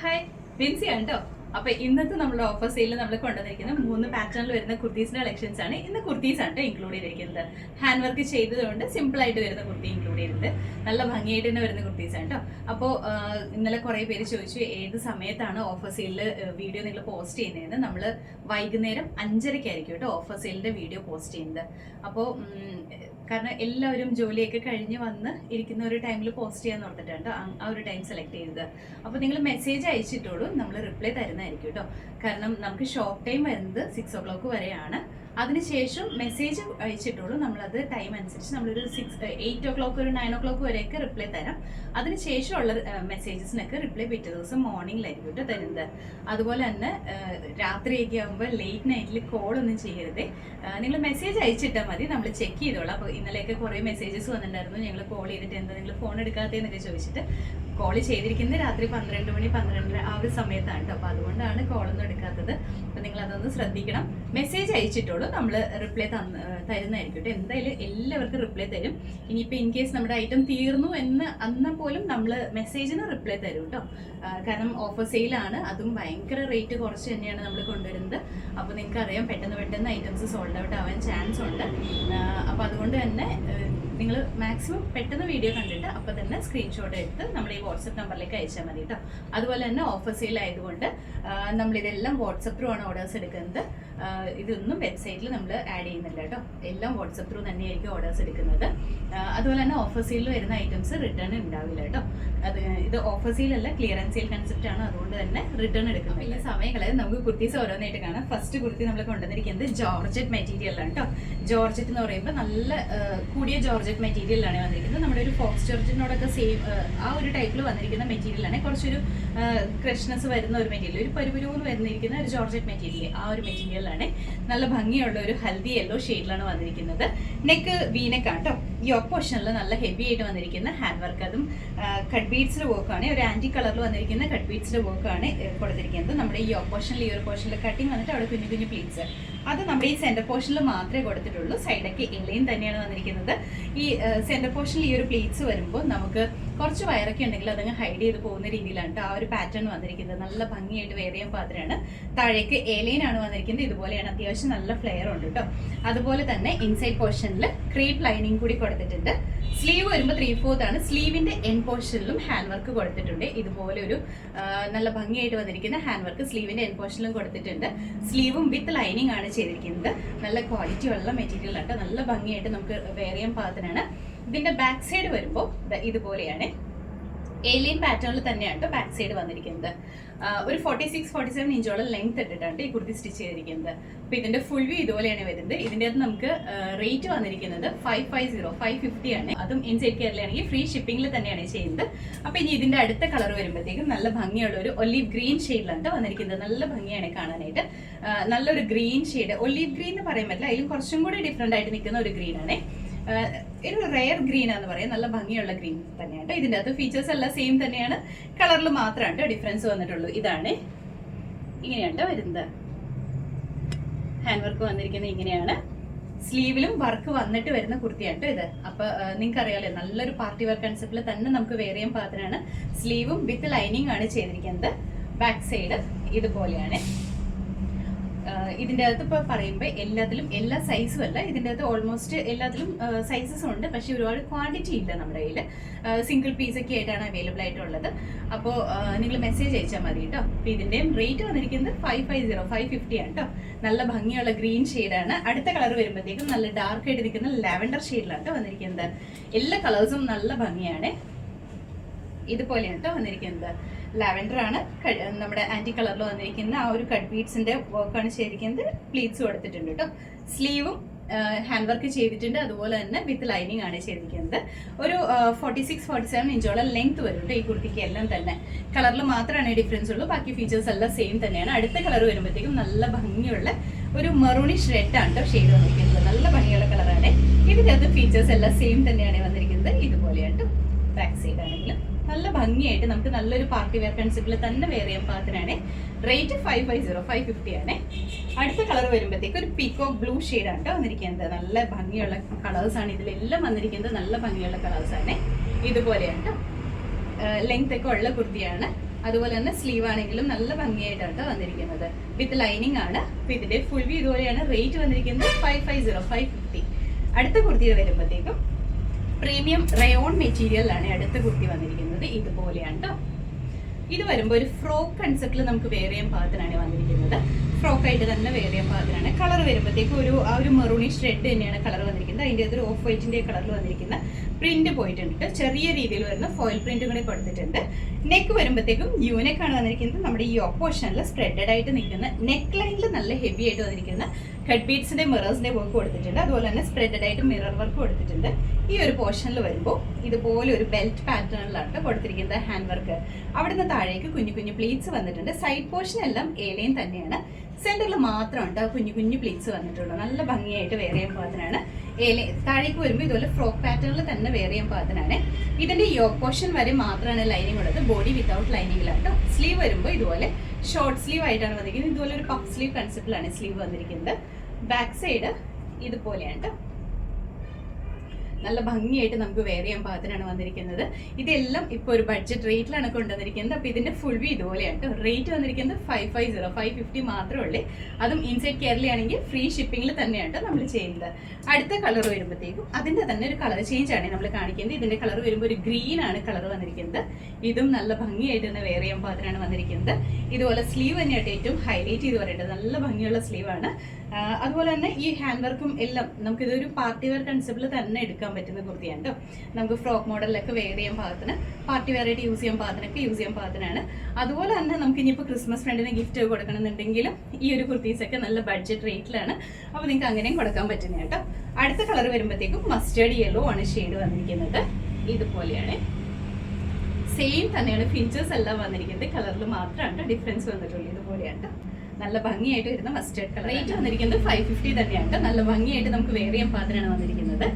Hi Vincy കേട്ടോ അപ്പൊ ഇന്നത്തെ നമ്മുടെ ഓഫർ സെയിലിൽ നമ്മൾ കൊണ്ടുവന്നിരിക്കുന്ന മൂന്ന് പാറ്റേണിൽ വരുന്ന കുർത്തീസിന്റെ കളക്ഷൻസ് ആണ് ഇന്ന് കുർത്തീസ് ആണ് ഇൻക്ലൂഡ് ചെയ്തിരിക്കുന്നത്. ഹാൻഡ് വർക്ക് ചെയ്തതുകൊണ്ട് സിമ്പിൾ ആയിട്ട് വരുന്ന കുർത്തി ഇൻക്ലൂഡ് ചെയ്തിട്ടുണ്ട്. നല്ല ഭംഗിയായിട്ട് തന്നെ വരുന്ന കുർത്തീസ് ആണ് കേട്ടോ അപ്പോൾ ഇന്നലെ കുറേ പേര് ചോദിച്ചു ഏത് സമയത്താണ് ഓഫർ സെയിലിൽ വീഡിയോ നിങ്ങൾ പോസ്റ്റ് ചെയ്യുന്നതെന്ന്. നമ്മൾ വൈകുന്നേരം അഞ്ചരയ്ക്കായിരിക്കും കേട്ടോ ഓഫർ സെയിലിന്റെ വീഡിയോ പോസ്റ്റ് ചെയ്യുന്നത്. അപ്പോൾ കാരണം എല്ലാവരും ജോലിയൊക്കെ കഴിഞ്ഞ് വന്ന് ഇരിക്കുന്ന ഒരു ടൈമിൽ പോസ്റ്റ് ചെയ്യാൻ ഓർത്തിട്ടാണ് ആ- ആ ഒരു ടൈം സെലക്ട് ചെയ്തത്. അപ്പോൾ നിങ്ങൾ മെസ്സേജ് അയച്ചിട്ടോളൂ നമ്മൾ റിപ്ലൈ തരുന്നതായിരിക്കും കേട്ടോ കാരണം നമുക്ക് ഷോർട്ട് ടൈം വരുന്നത് സിക്സ് ഒ ക്ലോക്ക് വരെയാണ്. അതിനുശേഷം മെസ്സേജ് അയച്ചിട്ടുള്ളൂ. നമ്മളത് ടൈം അനുസരിച്ച് നമ്മളൊരു സിക്സ് എയ്റ്റ് ഒ ക്ലോക്ക് ഒരു നയൻ ഒ ക്ലോക്ക് വരെയൊക്കെ റിപ്ലൈ തരാം. അതിനുശേഷമുള്ള മെസ്സേജസിനൊക്കെ റിപ്ലൈ പിറ്റേ ദിവസം മോർണിംഗിലായിരിക്കും കേട്ടോ തരുന്നത്. അതുപോലെ തന്നെ രാത്രിയൊക്കെ ആകുമ്പോൾ ലേറ്റ് നൈറ്റിൽ കോൾ ഒന്നും ചെയ്യരുത്. നിങ്ങൾ മെസ്സേജ് അയച്ചിട്ടാൽ മതി. നമ്മൾ ചെക്ക് ചെയ്തോളാം. അപ്പോൾ ഇന്നലെയൊക്കെ കുറേ മെസ്സേജസ് വന്നിട്ടുണ്ടായിരുന്നു. ഞങ്ങൾ കോൾ ചെയ്തിട്ട് എന്താ നിങ്ങൾ ഫോൺ എടുക്കാത്തതെന്നൊക്കെ ചോദിച്ചിട്ട് കോൾ ചെയ്തിരിക്കുന്നത് രാത്രി പന്ത്രണ്ട് മണി പന്ത്രണ്ടര ആ ഒരു സമയത്താണ് കേട്ടോ അപ്പോൾ അതുകൊണ്ടാണ് കോളൊന്നും എടുക്കാത്തത്. അപ്പോൾ നിങ്ങൾ അതൊന്ന് ശ്രദ്ധിക്കണം. മെസ്സേജ് അയച്ചിട്ടുള്ളൂ. നമ്മൾ റിപ്ലൈ തന്ന് തരുന്നതായിരിക്കും എന്തായാലും എല്ലാവർക്കും റിപ്ലൈ തരും. ഇനിയിപ്പോൾ ഇൻ കേസ് നമ്മുടെ ഐറ്റം തീർന്നു എന്ന് അന്ന പോലും നമ്മൾ മെസ്സേജിന് റിപ്ലൈ തരും കേട്ടോ കാരണം ഓഫർ സെയിലാണ് അതും ഭയങ്കര റേറ്റ് കുറച്ച് തന്നെയാണ് നമ്മൾ കൊണ്ടുവരുന്നത്. അപ്പോൾ നിങ്ങൾക്ക് അറിയാം പെട്ടെന്ന് പെട്ടെന്ന് ഐറ്റംസ് സോൾഡ് ഔട്ട് ആവാൻ ചാൻസ് ഉണ്ട്. അപ്പോൾ അതുകൊണ്ട് തന്നെ നിങ്ങൾ മാക്സിമം പെട്ടെന്ന് വീഡിയോ കണ്ടിട്ട് അപ്പോൾ തന്നെ സ്ക്രീൻഷോട്ട് എടുത്ത് നമ്മൾ ഈ വാട്സപ്പ് നമ്പറിലേക്ക് അയച്ചാൽ മതി കേട്ടോ അതുപോലെ തന്നെ ഓഫർ സെയിൽ ആയതുകൊണ്ട് നമ്മളിതെല്ലാം വാട്സപ്പിലുമാണ് ഓർഡേഴ്സ് എടുക്കുന്നത്. ഇതൊന്നും വെബ്സൈറ്റിൽ നമ്മൾ ആഡ് ചെയ്യുന്നില്ല കേട്ടോ എല്ലാം വാട്സപ്പ് ത്രൂ തന്നെയായിരിക്കും ഓർഡേഴ്സ് എടുക്കുന്നത്. അതുപോലെ തന്നെ ഓഫർ സെയിൽ വരുന്ന ഐറ്റംസ് റിട്ടേൺ ഉണ്ടാവില്ല കേട്ടോ അത് ഇത് ഓഫർ സെയിലല്ല ക്ലിയറൻസ് സെയിൽ കൺസെപ്റ്റ് ആണ്. അതുകൊണ്ട് തന്നെ റിട്ടേൺ എടുക്കുന്നത് ഈ സമയങ്ങളെ നമുക്ക് കുർത്തീസ് ഓരോന്നായിട്ട് കാണാം. ഫസ്റ്റ് കുർത്തി നമ്മൾ കൊണ്ടുവന്നിരിക്കുന്നത് ജോർജറ്റ് മെറ്റീരിയലാണ് കേട്ടോ ജോർജറ്റ് എന്ന് പറയുമ്പോൾ നല്ല കൂടിയ ജോർജറ്റ് മെറ്റീരിയലാണ് വന്നിരിക്കുന്നത്. നമ്മുടെ ഒരു ഫോക്സ് ജോർജറ്റിനോടൊക്കെ സെയിം ആ ഒരു ടൈപ്പിൽ വന്നിരിക്കുന്ന മെറ്റീരിയലാണ് കുറച്ചൊരു ക്രഷ്നസ് വരുന്ന ഒരു മെറ്റീരിയൽ ഒരു പരുപുരൂന്ന് വരുന്നിരിക്കുന്ന ഒരു ജോർജറ്റ് മെറ്റീരിയൽ ആ ഒരു മെറ്റീരിയലാണ് നല്ല ഭംഗിയുള്ള ഒരു ഹൽദി യെല്ലോ ഷെയ്ഡിലാണ് വന്നിരിക്കുന്നത്. നെക്ക് വീനെക്കാണ് ഈ ഓപ്പോഷനിൽ നല്ല ഹെവി ആയിട്ട് വന്നിരിക്കുന്ന ഹാൻഡ് വർക്ക് അതും കട്ട് ബീഡ്സിന്റെ വർക്കാണ് ഒരു ആന്റി കളറിൽ വന്നിരിക്കുന്ന കട്ട് ബീഡ്സിന്റെ വർക്കാണ് കൊടുത്തിരിക്കുന്നത്. നമ്മുടെ ഈ ഓപ്പോഷനിൽ ഈ ഒരു പോർഷനിൽ കട്ടിങ് വന്നിട്ട് അവിടെ കുഞ്ഞു കുഞ്ഞു പ്ലീറ്റ്സ് അത് നമ്മുടെ ഈ സെന്റർ പോർഷനിൽ മാത്രമേ കൊടുത്തിട്ടുള്ളൂ. സൈഡൊക്കെ ഇലയും തന്നെയാണ് വന്നിരിക്കുന്നത്. ഈ സെന്റർ പോർഷനിൽ ഈ ഒരു പ്ലീറ്റ്സ് വരുമ്പോൾ നമുക്ക് കുറച്ച് വയറൊക്കെ ഉണ്ടെങ്കിൽ അതങ്ങ് ഹൈഡ് ചെയ്ത് പോകുന്ന രീതിയിലാണ് ആ ഒരു പാറ്റേൺ വന്നിരിക്കുന്നത്. നല്ല ഭംഗിയായിട്ട് വേറെ ചെയ്യാൻ പാത്രമാണ്. താഴേക്ക് ഏലൈനാണ് വന്നിരിക്കുന്നത്. ഇതുപോലെയാണ് അത്യാവശ്യം നല്ല ഫ്ലെയർ ഉണ്ട് കേട്ടോ അതുപോലെ തന്നെ ഇൻസൈഡ് പോർഷനിൽ ക്രീപ്പ് ലൈനിങ് കൂടി കൊടുത്തിട്ടുണ്ട്. സ്ലീവ് വരുമ്പോൾ ത്രീ ഫോർത്ത് ആണ് സ്ലീവിന്റെ എൻ പോർഷനിലും ഹാൻഡ് വർക്ക് കൊടുത്തിട്ടുണ്ട്. ഇതുപോലെ ഒരു നല്ല ഭംഗിയായിട്ട് വന്നിരിക്കുന്ന ഹാൻഡ് വർക്ക് സ്ലീവിന്റെ എൻ പോർഷനിലും കൊടുത്തിട്ടുണ്ട്. സ്ലീവും വിത്ത് ലൈനിങ് ആണ് ചെയ്തിരിക്കുന്നത്. നല്ല ക്വാളിറ്റി ഉള്ള മെറ്റീരിയൽ ആട്ടോ നല്ല ഭംഗിയായിട്ട് നമുക്ക് വെയർ ചെയ്യാൻ പാകത്തിനാണ് ഇതിന്റെ ബാക്ക് സൈഡ് വരുമ്പോൾ ഇതുപോലെയാണ്. ഏലിയൻ പാറ്റേണിൽ തന്നെയാണ് കേട്ടോ ബാക്ക് സൈഡ് വന്നിരിക്കുന്നത് ഒരു ഫോർട്ടി സിക്സ് ഫോർട്ടി സെവൻ ഇഞ്ചോളം ലെങ്ത് ഇട്ടിട്ടാണ് ഈ കുർത്തി സ്റ്റിച്ച് ചെയ്തിരിക്കുന്നത്. അപ്പൊ ഇതിന്റെ ഫുൾ വ്യൂ ഇതുപോലെയാണ് വരുന്നത്. ഇതിന്റെ അകത്ത് നമുക്ക് റേറ്റ് വന്നിരിക്കുന്നത് five five zero five fifty ആണ്. അതും ഇൻസൈഡ് കയറിലാണെങ്കിൽ ഫ്രീ ഷിപ്പിംഗിൽ തന്നെയാണ് ചെയ്യുന്നത്. അപ്പൊ ഇനി ഇതിന്റെ അടുത്ത കളർ വരുമ്പോഴത്തേക്കും നല്ല ഭംഗിയുള്ള ഒരു ഒലീവ് ഗ്രീൻ ഷെയ്ഡിലാണ് വന്നിരിക്കുന്നത്. നല്ല ഭംഗിയാണ് കാണാനായിട്ട്. നല്ലൊരു ഗ്രീൻ ഷെയ്ഡ് ഒലീവ് ഗ്രീൻ എന്ന് പറയാൻ പറ്റില്ല അതിലും കുറച്ചും കൂടി ഡിഫറെന്റ് ആയിട്ട് നിൽക്കുന്ന ഒരു ഗ്രീൻ ആണ്. ഒരു റെയർ ഗ്രീൻ ആണെന്ന് പറയാം. നല്ല ഭംഗിയുള്ള ഗ്രീൻ തന്നെയാണ് ഇതിന്റെ അകത്ത് ഫീച്ചേഴ്സ് എല്ലാം സെയിം തന്നെയാണ്. കളറിൽ മാത്രമാണ് ഡിഫറൻസ് വന്നിട്ടുള്ളൂ. ഇതാണ്. ഇങ്ങനെയാണ് വരുന്നത്. ഹാൻഡ് വർക്ക് വന്നിരിക്കുന്നത് ഇങ്ങനെയാണ്. സ്ലീവിലും വർക്ക് വന്നിട്ട് വരുന്ന കുർത്തിയാണ് ഇത്. അപ്പൊ നിങ്ങൾക്ക് അറിയാലോ നല്ലൊരു പാർട്ടി വർക്ക് കൺസെപ്റ്റിൽ തന്നെ നമുക്ക് വേറെ ചെയ്യാൻ സ്ലീവും വിത്ത് ലൈനിങ് ആണ് ചെയ്തിരിക്കുന്നത്. ബാക്ക് സൈഡ് ഇതുപോലെയാണ്. ആഹ് ഇതിന്റെ അകത്ത് ഇപ്പൊ പറയുമ്പോൾ എല്ലാത്തിലും എല്ലാ സൈസും അല്ല. ഇതിന്റെ അകത്ത് ഓൾമോസ്റ്റ് എല്ലാത്തിലും സൈസസ് ഉണ്ട്. പക്ഷേ ഒരുപാട് ക്വാണ്ടിറ്റി ഇല്ല നമ്മുടെ കയ്യിൽ സിംഗിൾ പീസ് ഒക്കെ ആയിട്ടാണ് അവൈലബിൾ ആയിട്ടുള്ളത്. അപ്പോൾ നിങ്ങൾ മെസ്സേജ് അയച്ചാൽ മതി കേട്ടോ അപ്പൊ ഇതിന്റെയും റേറ്റ് വന്നിരിക്കുന്നത് five five zero five fifty ആണ് കേട്ടോ നല്ല ഭംഗിയുള്ള ഗ്രീൻ ആണ്. അടുത്ത കളർ വരുമ്പോഴത്തേക്കും നല്ല ഡാർക്ക് ആയിട്ട് നിൽക്കുന്ന ലാവൻഡർ ഷെയ്ഡിലാണ് വന്നിരിക്കുന്നത്. എല്ലാ കളേഴ്സും നല്ല ഭംഗിയാണ്. ഇതുപോലെയാണ് കേട്ടോ വന്നിരിക്കുന്നത് ലാവൻഡർ ആണ്. നമ്മുടെ ആന്റി കളറിൽ വന്നിരിക്കുന്ന ആ ഒരു കട്ട് ബീഡ്സിന്റെ വർക്കാണ് ചെയ്തിരിക്കുന്നത്. പ്ലീറ്റ്സ് കൊടുത്തിട്ടുണ്ട് കേട്ടോ സ്ലീവും ഹാൻഡ് വർക്ക് ചെയ്തിട്ടുണ്ട്. അതുപോലെ തന്നെ വിത്ത് ലൈനിങ് ആണ് ചെയ്തിരിക്കുന്നത്. ഒരു ഫോർട്ടി സിക്സ് ഫോർട്ടി സെവൻ ഇഞ്ചോളം ലെങ്ത് വരും ഈ കുർത്തിക്ക് എല്ലാം തന്നെ. കളറിൽ മാത്രമാണ് ഡിഫറൻസ് ഉള്ളൂ. ബാക്കി ഫീച്ചേഴ്സ് എല്ലാം സെയിം തന്നെയാണ്. അടുത്ത കളർ വരുമ്പോഴത്തേക്കും നല്ല ഭംഗിയുള്ള ഒരു മെറൂണിഷ് റെഡ് ആണ് കേട്ടോ ഷെയ്ഡ് വന്നിരിക്കുന്നത്. നല്ല ഭംഗിയുള്ള കളറാണ് ഇതിന്റെ അത് ഫീച്ചേഴ്സ് എല്ലാം സെയിം തന്നെയാണ് വന്നിരിക്കുന്നത്. ഇതുപോലെയാണ് കേട്ടോ ബാക്ക് സൈഡ് ആണെങ്കിലും നല്ല ഭംഗിയായിട്ട് നമുക്ക് നല്ലൊരു പാർട്ടി വെയർ കൺസെപ്റ്റിൽ തന്നെ വെയർ ചെയ്യാൻ പാകത്തിനാണ്. Rate five five zero five fifty ആണ്. അടുത്ത കളർ വരുമ്പോഴത്തേക്ക് ഒരു പീക്കോ ബ്ലൂ ഷെയ്ഡാണ് കേട്ടോ വന്നിരിക്കുന്നത്. നല്ല ഭംഗിയുള്ള കളേഴ്സ് ആണ് ഇതിലെല്ലാം വന്നിരിക്കുന്നത്. നല്ല ഭംഗിയുള്ള കളേഴ്സ് ആണ്. ഇതുപോലെയാണ് കേട്ടോ ലെങ്ത് ഒക്കെ ഉള്ള കുർത്തിയാണ് അതുപോലെ തന്നെ സ്ലീവ് ആണെങ്കിലും നല്ല ഭംഗിയായിട്ടാണ് വന്നിരിക്കുന്നത്. വിത്ത് ലൈനിങ് ആണ്. അപ്പൊ ഇതിന്റെ ഫുൾ വ്യൂ ഇതുപോലെയാണ്. റേറ്റ് വന്നിരിക്കുന്നത് five five zero five fifty അടുത്ത കുർത്തി വരുമ്പോഴത്തേക്കും പ്രീമിയം റയോൺ മെറ്റീരിയലിലാണ് അടുത്ത കുർത്തി വന്നിരിക്കുന്നത്. ഇതുപോലെയാണ് ഇത് വരുമ്പോൾ ഒരു ഫ്രോക്ക് കൺസെപ്റ്റിൽ നമുക്ക് വേറെയും ഭാഗത്തിനാണ് വന്നിരിക്കുന്നത്. ഫ്രോക്ക് ആയിട്ട് തന്നെ വേറെയും ഭാഗത്തിനാണ്. കളർ വരുമ്പോഴത്തേക്കും ഒരു ആ ഒരു മെറൂണിഷ് റെഡ് തന്നെയാണ് കളർ വന്നിരിക്കുന്നത്. അതിന്റെ ഒരു ഓഫ് വൈറ്റിന്റെ കളറിൽ വന്നിരിക്കുന്ന പ്രിന്റ് പോയിട്ടുണ്ട് ചെറിയ രീതിയിൽ വരുന്ന ഫോയിൽ പ്രിന്റും കൂടി കൊടുത്തിട്ടുണ്ട്. നെക്ക് വരുമ്പോഴത്തേക്കും യൂനെക്കാണ് വന്നിരിക്കുന്നത്. നമ്മുടെ ഈ ഓപ്പോഷനിൽ സ്പ്രെഡഡ് ആയിട്ട് നിൽക്കുന്ന നെക്ക് ലൈനിൽ നല്ല ഹെവി ആയിട്ട് വന്നിരിക്കുന്ന കട്ട് ബീഡ്സിന്റെ മിറേഴ്സിന്റെ വർക്ക് കൊടുത്തിട്ടുണ്ട്. അതുപോലെ തന്നെ സ്പ്രെഡഡ് ആയിട്ട് മിറർ വർക്ക് കൊടുത്തിട്ടുണ്ട്. ഈ ഒരു പോർഷനിൽ വരുമ്പോൾ ഇതുപോലെ ഒരു ബെൽറ്റ് പാറ്റേണിലാണ് കൊടുത്തിരിക്കുന്നത് ഹാൻഡ് വർക്ക് അവിടുന്ന് താഴേക്ക് കുഞ്ഞു കുഞ്ഞു പ്ലീറ്റ്സ് വന്നിട്ടുണ്ട്. സൈഡ് പോർഷൻ എല്ലാം ഏലയും തന്നെയാണ്. സെന്ററിൽ മാത്രമുണ്ട് കുഞ്ഞു കുഞ്ഞു പ്ലീറ്റ്സ് വന്നിട്ടുള്ളൂ. നല്ല ഭംഗിയായിട്ട് വേറെ ചെയ്യാൻ പാകത്തിനാണ്. ഏല താഴേക്ക് വരുമ്പോൾ ഇതുപോലെ ഫ്രോക്ക് പാറ്റേണിൽ തന്നെ വേറെ ചെയ്യാൻ പാകത്തിനാണ്. ഇതിന്റെ യോക്ക് പോർഷൻ വരെ മാത്രമാണ് ലൈനിങ് ഉള്ളത്. ബോഡി വിത്തൗട്ട് ലൈനിങ്ങിലാണ് കേട്ടോ സ്ലീവ് വരുമ്പോൾ ഇതുപോലെ ഷോർട്ട് സ്ലീവ് ആയിട്ടാണ് വന്നിരിക്കുന്നത്. ഇതുപോലെ ഒരു പഫ് സ്ലീവ് കൺസെപ്റ്റിലാണ് സ്ലീവ് വന്നിരിക്കുന്നത്. ബാക്ക് സൈഡ് ഇതുപോലെയാണ് കേട്ടോ നല്ല ഭംഗിയായിട്ട് നമുക്ക് വെയർ ചെയ്യാൻ പാകത്തിനാണ് വന്നിരിക്കുന്നത്. ഇതെല്ലാം ഇപ്പോൾ ഒരു ബഡ്ജറ്റ് റേറ്റിലാണ് കൊണ്ടുവന്നിരിക്കുന്നത്. അപ്പോൾ ഇതിന്റെ ഫുൾ വ്യൂ ഇതുപോലെയാണ് കേട്ടോ റേറ്റ് വന്നിരിക്കുന്നത് five five zero five fifty മാത്രമേ ഉള്ളൂ. അതും ഇൻസൈഡ് കേരളയാണെങ്കിൽ ഫ്രീ ഷിപ്പിംഗിൽ തന്നെയാണ് നമ്മൾ ചെയ്യുന്നത്. അടുത്ത കളർ വരുമ്പോഴത്തേക്കും അതിന്റെ തന്നെ ഒരു കളർ ചേഞ്ച് ആണ് നമ്മൾ കാണിക്കുന്നത്. ഇതിന്റെ കളർ വരുമ്പോൾ ഒരു ഗ്രീൻ ആണ് കളർ വന്നിരിക്കുന്നത്. ഇതും നല്ല ഭംഗിയായിട്ട് തന്നെ വെയർ ചെയ്യാൻ പാകത്തിനാണ് വന്നിരിക്കുന്നത്. ഇതുപോലെ സ്ലീവ് തന്നെയായിട്ട് ഏറ്റവും ഹൈലൈറ്റ് ചെയ്ത് പറയേണ്ടത്. നല്ല ഭംഗിയുള്ള സ്ലീവാണ് അതുപോലെ തന്നെ ഈ ഹാൻഡ് വർക്കും എല്ലാം നമുക്കിതൊരു പാർട്ടി വെയർ കൺസെപ്റ്റിൽ തന്നെ എടുക്കാൻ പറ്റുന്ന കുർത്തിയാണ് കേട്ടോ നമുക്ക് ഫ്രോക്ക് മോഡലിലൊക്കെ വെയർ ചെയ്യാൻ പാകത്തിന് പാർട്ടി വെയർ ആയിട്ട് യൂസ് ചെയ്യാൻ പാകത്തിനൊക്കെ യൂസ് ചെയ്യാൻ പാകത്തിനാണ്. അതുപോലെ തന്നെ നമുക്ക് ഇനിയിപ്പോൾ ക്രിസ്മസ് ഫ്രണ്ടിന് ഗിഫ്റ്റ് കൊടുക്കണമെന്നുണ്ടെങ്കിലും ഈ ഒരു കുർത്തീസൊക്കെ നല്ല ബഡ്ജറ്റ് റേറ്റിലാണ് അപ്പോൾ നിങ്ങൾക്ക് അങ്ങനെയും കൊടുക്കാൻ പറ്റുന്ന കേട്ടോ അടുത്ത കളർ വരുമ്പോഴത്തേക്കും മസ്റ്റേർഡ് യെല്ലോ ആണ് ഷെയ്ഡ് വന്നിരിക്കുന്നത്. ഇതുപോലെയാണ്. സെയിം തന്നെയാണ് ഫീച്ചേഴ്സ് എല്ലാം വന്നിരിക്കുന്നത്. കളറിൽ മാത്രമാണ് ഡിഫറൻസ് വന്നിട്ടുള്ളൂ ഇതുപോലെയാണ് നല്ല ഭംഗിയായിട്ട് വരുന്ന മസ്റ്റേർഡ് കളർ റേറ്റ് വന്നിരിക്കുന്നത് ഫൈവ് ഫിഫ്റ്റി തന്നെയാണ്. നല്ല ഭംഗിയായിട്ട് നമുക്ക് വേറെ ചെയ്യാൻ പാത്രമാണ് വന്നിരിക്കുന്നത്.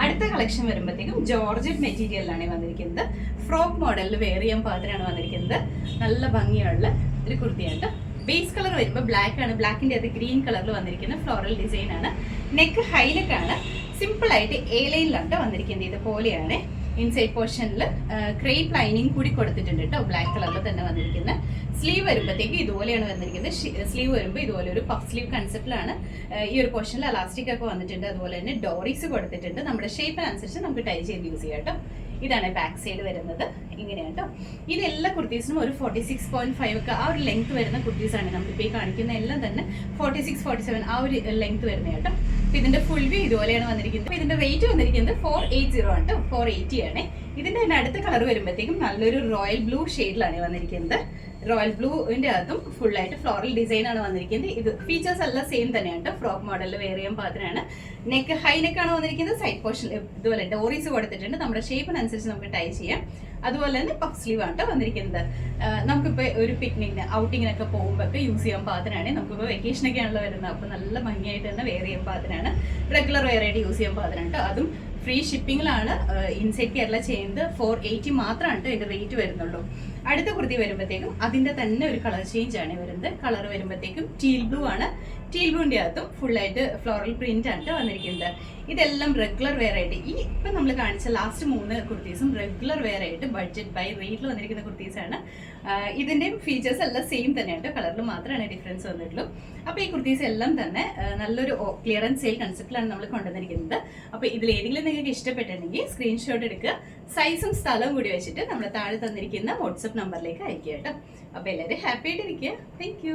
അടുത്ത കളക്ഷൻ വരുമ്പോഴത്തേക്കും ജോർജറ്റ് മെറ്റീരിയലിലാണ് വന്നിരിക്കുന്നത്. ഫ്രോക്ക് മോഡലിൽ വെയർ ചെയ്യാൻ വന്നിരിക്കുന്നത്. നല്ല ഭംഗിയുള്ള ഒരു കുർത്തിയാണ്. ബേസ് കളർ വരുമ്പോൾ ബ്ലാക്ക് ആണ്. ബ്ലാക്കിന്റെ അത് ഗ്രീൻ കളറിൽ വന്നിരിക്കുന്ന ഫ്ലോറൽ ഡിസൈൻ ആണ്. നെക്ക് ഹൈലക്കാണ് സിമ്പിളായിട്ട് എ വന്നിരിക്കുന്നത് ഇതുപോലെയാണ്. ഇൻസൈഡ് പോർഷനിൽ ക്രേപ്പ് ലൈനിങ് കൂടി കൊടുത്തിട്ടുണ്ട് കേട്ടോ ബ്ലാക്ക് കളറിൽ തന്നെ വന്നിരിക്കുന്നത് സ്ലീവ് വരുമ്പോഴത്തേക്ക് ഇതുപോലെയാണ് വന്നിരിക്കുന്നത്. സ്ലീവ് വരുമ്പോൾ ഇതുപോലെ ഒരു പഫ് സ്ലീവ് കൺസെപ്റ്റിലാണ് ഈ ഒരു പോർഷനിൽ അലാസ്റ്റിക് ഒക്കെ വന്നിട്ടുണ്ട്. അതുപോലെ തന്നെ ഡോറീസ് കൊടുത്തിട്ടുണ്ട്. നമ്മുടെ ഷേപ്പിനനുസരിച്ച് നമുക്ക് ടൈ ചെയ്ത് യൂസ് ചെയ്യാം കേട്ടോ ഇതാണ് ബാക്ക് സൈഡ് വരുന്നത്. ഇങ്ങനെയാണ് കേട്ടോ ഇത് എല്ലാ കുർത്തീസിനും ഒരു ഫോർട്ടി സിക്സ് പോയിന്റ് ഫൈവ് ഒക്കെ ആ ഒരു ലെങ്ത് വരുന്ന കുർത്തീസാണ്. നമ്മളിപ്പോൾ ഈ കാണിക്കുന്ന എല്ലാം തന്നെ ഫോർട്ടി സിക്സ് ഫോർട്ടി സെവൻ ആ ഒരു ലെങ്ത് വരുന്ന കേട്ടോ അപ്പൊ ഇതിന്റെ ഫുൾ വ്യൂ ഇതുപോലെയാണ് വന്നിരിക്കുന്നത്. ഇതിന്റെ റേറ്റ് വന്നിരിക്കുന്നത് ഫോർ എയ്റ്റ് സീറോ ആണ് കേട്ടോ ഫോർ എയ്റ്റി ആണ്. ഇതിന്റെ തന്നെ അടുത്ത കളർ വരുമ്പോഴത്തേക്കും നല്ലൊരു റോയൽ ബ്ലൂ ഷെയ്ഡിലാണ് വന്നിരിക്കുന്നത്. റോയൽ ബ്ലൂവിന്റെ അകത്തും ഫുൾ ആയിട്ട് ഫ്ലോറൽ ഡിസൈൻ ആണ് വന്നിരിക്കുന്നത്. ഇത് ഫീച്ചേഴ്സ് എല്ലാം സെയിം തന്നെയാണ് ഫ്രോക്ക് മോഡലിൽ വേറെ ചെയ്യാൻ പാത്രമാണ് നെക്ക് ഹൈ നെക്ക് ആണ് വന്നിരിക്കുന്നത്. സൈഡ് പോർഷൻ ഇതുപോലെ ഡോറീസ് കൊടുത്തിട്ടുണ്ട്. നമ്മുടെ ഷേപ്പിനനുസരിച്ച് നമുക്ക് ടൈ ചെയ്യാം. അതുപോലെ തന്നെ പഫ് സ്ലീവ് ആണ് വന്നിരിക്കുന്നത്. നമുക്കിപ്പോൾ ഒരു പിക്നിക്കിന് ഔട്ടിങ്ങിനൊക്കെ പോകുമ്പോൾ യൂസ് ചെയ്യാൻ പാത്രമാണ് നമുക്കിപ്പോൾ വെക്കേഷനൊക്കെ ആണല്ലോ വരുന്നത്. അപ്പോൾ നല്ല ഭംഗിയായിട്ട് തന്നെ വെയർ ചെയ്യാൻ പാത്രമാണ് റെഗുലർ വെയർ ആയിട്ട് യൂസ് ചെയ്യാൻ പാത്രമാണ് അതും ഫ്രീ ഷിപ്പിങ്ങിലാണ് ഇൻസൈഡ് കേരള ചെയ്യുന്നത്. ഫോർ എയ്റ്റി മാത്രമാണ് ട്ടോ ഇതിന്റെ റേറ്റ് വരുന്നുള്ളൂ. അടുത്ത കുർത്തി വരുമ്പോഴത്തേക്കും അതിന്റെ തന്നെ ഒരു കളർ ചേഞ്ച് ആണ് വരുന്നത്. കളർ വരുമ്പോഴത്തേക്കും ടീൽ ബ്ലൂ ആണ്. ടീൽ ബ്ലൂവിന്റെ അകത്തും ആയിട്ട് ഫ്ലോറൽ പ്രിന്റ് ആണ് വന്നിരിക്കുന്നത്. ഇതെല്ലാം റെഗുലർ വെയർ ആയിട്ട് ഈ ഇപ്പൊ നമ്മൾ കാണിച്ച ലാസ്റ്റ് മൂന്ന് കുർത്തീസും റെഗുലർ വെയർ ആയിട്ട് ബഡ്ജറ്റ് ബൈ റേറ്റിൽ വന്നിരിക്കുന്ന കുർത്തീസാണ് ഇതിന്റെയും ഫീച്ചേഴ്സ് എല്ലാം സെയിം തന്നെയാണ് കളറിൽ മാത്രമാണ് ഡിഫറൻസ് വന്നിട്ടുള്ളൂ. അപ്പൊ ഈ കുർത്തീസ് എല്ലാം തന്നെ നല്ലൊരു ക്ലിയറൻസ് സെയിൽ കൺസെപ്റ്റിലാണ് നമ്മൾ കൊണ്ടുവന്നിരിക്കുന്നത്. അപ്പൊ ഇതിൽ ഏതെങ്കിലും നിങ്ങൾക്ക് ഇഷ്ടപ്പെട്ടിട്ടുണ്ടെങ്കിൽ സ്ക്രീൻഷോട്ട് എടുക്കുക. സൈസും സ്ഥലവും കൂടി വെച്ചിട്ട് നമ്മൾ താഴെ തന്നിരിക്കുന്ന വാട്സപ്പ് നമ്പറിലേക്ക് അയക്കുക കേട്ടോ അപ്പൊ എല്ലാവരും ഹാപ്പി ആയിട്ടിരിക്കുക. താങ്ക്